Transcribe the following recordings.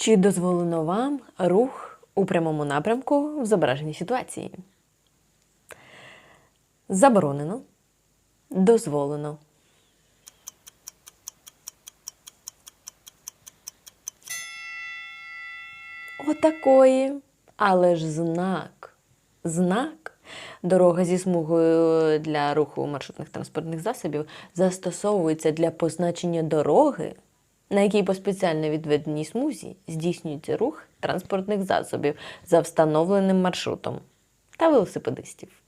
Чи дозволено вам рух у прямому напрямку в зображеній ситуації? Заборонено. Дозволено. Отакої. Але ж знак. Знак. Дорога зі смугою для руху маршрутних транспортних засобів застосовується для позначення дороги, на якій по спеціально відведеній смузі здійснюється рух транспортних засобів за встановленим маршрутом та велосипедистів.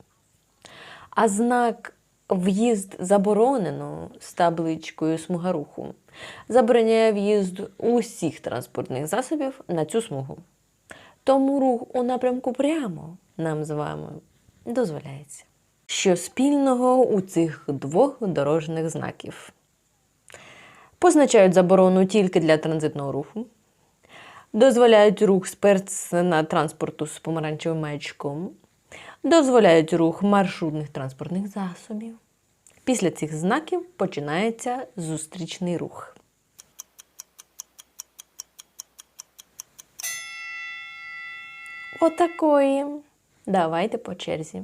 А знак в'їзд заборонено з табличкою смуга руху забороняє в'їзд усіх транспортних засобів на цю смугу. Тому рух у напрямку прямо нам з вами дозволяється. Що спільного у цих двох дорожніх знаків? Позначають заборону тільки для транзитного руху, дозволяють рух на транспорту з помаранчевим маячком, дозволяють рух маршрутних транспортних засобів. Після цих знаків починається зустрічний рух. Отакої. Давайте по черзі.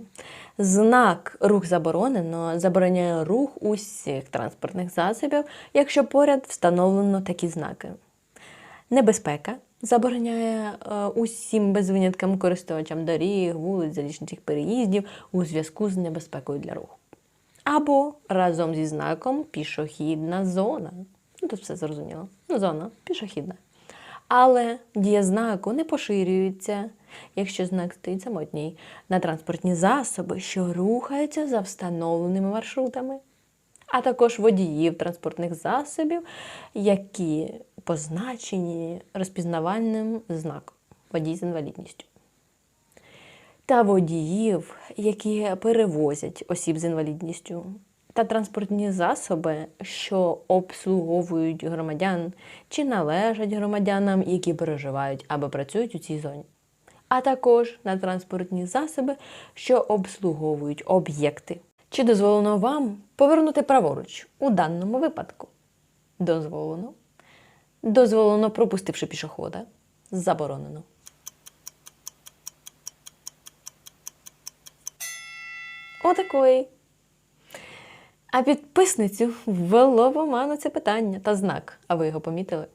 Знак рух заборонено забороняє рух усіх транспортних засобів, якщо поряд встановлено такі знаки. Небезпека забороняє е, усім без виняткам користувачам доріг, вулиць, залізничних переїздів у зв'язку з небезпекою для руху. Або разом зі знаком пішохідна зона. Ну, тут все зрозуміло. Зона пішохідна. Але дія знаку не поширюється, якщо знак стоїть самотній, на транспортні засоби, що рухаються за встановленими маршрутами, а також водіїв транспортних засобів, які позначені розпізнавальним знаком водій з інвалідністю. Та водіїв, які перевозять осіб з інвалідністю, та транспортні засоби, що обслуговують громадян чи належать громадянам, які проживають або працюють у цій зоні, а також на транспортні засоби, що обслуговують об'єкти. Чи дозволено вам повернути праворуч у даному випадку? Дозволено. Дозволено, пропустивши пішохода. Заборонено. Отакої. А підписницю ввело в оману це питання та знак. А ви його помітили?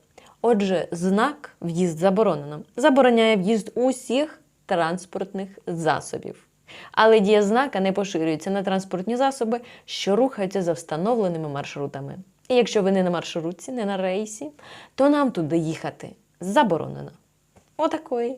Отже, знак в'їзд заборонено. Забороняє в'їзд усіх транспортних засобів. Але дія знака не поширюється на транспортні засоби, що рухаються за встановленими маршрутами. І якщо ви не на маршрутці, не на рейсі, то нам туди їхати заборонено. Отакої.